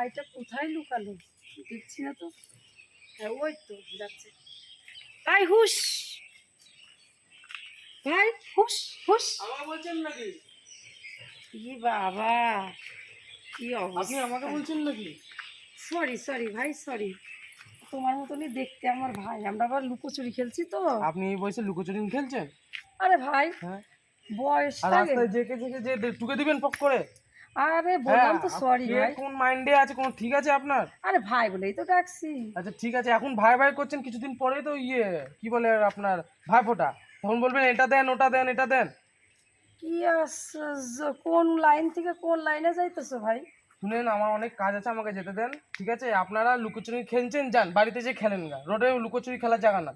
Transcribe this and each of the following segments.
ভাইটা কোথায় লুকালো? দেখছি না তো। হ্যাঁ ওই তো যাচ্ছে। ভাই হুশ! ভাই হুশ আমাকে বলছেন নাকি? ই বাবা কি অবস্থা? আমাকে বলছেন নাকি? সরি সরি ভাই সরি তোমার মতনই দেখতে আমার ভাই। আমরা আবার লুকোচুরি খেলছি তো। আপনি এই বয়সে লুকোচুরি খেলছেন? আরে ভাই হ্যাঁ। আর রাস্তায় জেকে জেকে যে টুকে দিবেন পক করে? আরে বললাম তো হ্যাঁ, সরি ভাই। কোন মাইন্ডে আছে কোন ঠিক আছে আপনার? আরে ভাই বলেই তো ডাকছি। আচ্ছা ঠিক আছে এখন ভাই ভাই করছেন কিছুদিন পরেই তো ইয়ে কি বলে আপনার ভাইফোঁটা। তখন বলবেন এটা দেন ওটা দেন এটা দেন। কি আশ্চর্য কোন লাইন থেকে কোন লাইনে যাইতেছো ভাই? শুনেন আমার অনেক কাজ আছে আমাকে যেতে দেন ঠিক আছে? আপনারা লুকোচুরি খেলছেন যান বাড়িতে যে খেলেন গা। রোডে লুকোচুরি খেলার জায়গা না।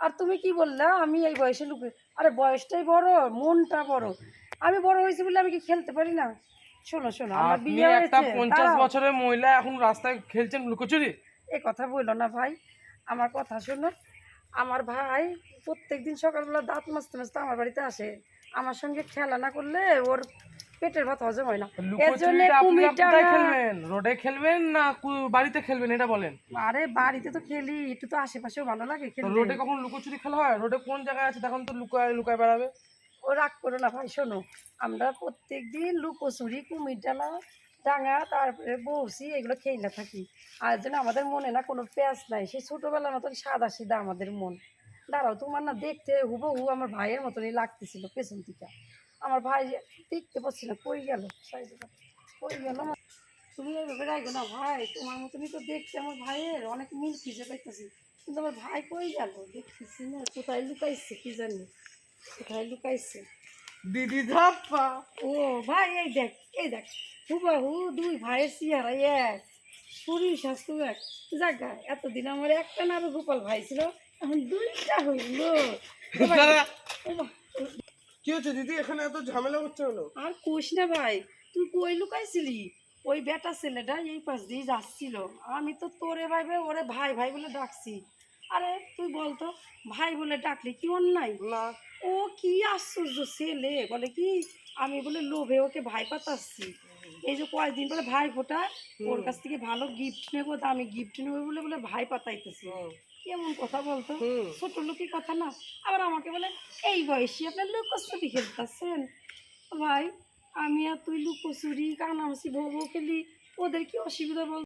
আর তুমি কি বললা আমি এই বয়সে লুকে আরে বয়সটাই বড় মনটা বড়। আমি বড় হয়েছি বলে আমি কি খেলতে পারি না? শোনো শোনো আমার আপনি বিয়ে একটা হয়েছে। পঞ্চাশ দাঁড়াও। বছরের মহিলা এখন রাস্তায় খেলছেন লুকোচুরি? এ কথা বলল না ভাই আমার কথা শোনো। আমার ভাই প্রত্যেক দিন সকালবেলা দাঁত মাজতে মাজতে আমার বাড়িতে আসে। আমার সঙ্গে খেলা না করলে ওর পেটের ভাত হজম হয় না। এর জন্য লুকোচুরিটা আপনি কুমিরটা কোথায় না- খেলবেন? রোডে খেলবেন না কু- বাড়িতে খেলবেন এটা বলেন? আরে বাড়িতে তো খেলি একটু তো আশেপাশেও ভালো লাগে তো খেলতে। রোডে কখন লুকোচুরি খেলা হয়? রোডে কোন জায়গায় আছে? তখন তো লুকায় লুকায় বেড়াবে। ও রাগ করো না ভাই, শোনো। আমরা প্রত্যেক দিন লুকোচুরি কুমির ডালা ডাঙা, তারপরে বসি এগুলো খেয়ে না থাকি। আর যেন আমাদের মনে না কোনো প্যাঁচ নাই, সেই ছোটোবেলার মতন সাদা সিধা আমাদের মন। দাঁড়াও তোমার না দেখতে হুবহু আমার ভাইয়ের মতনই লাগতেছিল পেছন থেকে। আমার ভাই দেখতে পাচ্ছি না, কই গেল? কই গেল? তুমি এইভাবে রাখো না ভাই, তোমার মতনই তো দেখতে আমার ভাইয়ের। অনেক মিল খুঁজে পাইতেছি। কিন্তু আমার ভাই কই গেল? দেখতেছি না, কোথায় লুকাইছে কি জানি। কোথায় লুকাইছে? দিদি ধাপ্পা। ও ভাই এই দেখ এই দেখ। হুবাহু দুই ভাইয়ের চেহারা এক স্বাস্থ্য এক। জায়গা এতদিন আমার একটা না গোপাল ভাই ছিল এখন দুইটা হইল। কি হচ্ছে দিদি? এখানে এত ঝামেলা হচ্ছে হলো আর কোষ না ভাই তুই কই লুকাইছিলি? ওই বেটা ছেলেটা এই পাশ দিয়ে যাচ্ছিল। আমি তো তোরে ভাইবে ওরে ভাই ভাই বলে ডাকছি। আরে তুই বলতো ভাই বলে ডাকলি কি অন্যায়? না। ও কি আশ্চর্য ছেলে বলে কি আমি বলে লোভে ওকে ভাই পাতাচ্ছি। এই যে কয়েকদিন পরে ভাই ফোটা ওর কাছ থেকে ভালো গিফট নেব তা আমি গিফট নেব বলে বলে ভাই পাতাইতেছি। কেমন কথা বলতো? ছোট লোকই কথা না। আবার আমাকে বলে এই বয়সী আপনার লুকোচুরি খেলতেছেন? ভাই আমি আর তুই লুকোচুরি কানামাসি ভোগ খেলি ওদের কি অসুবিধা বল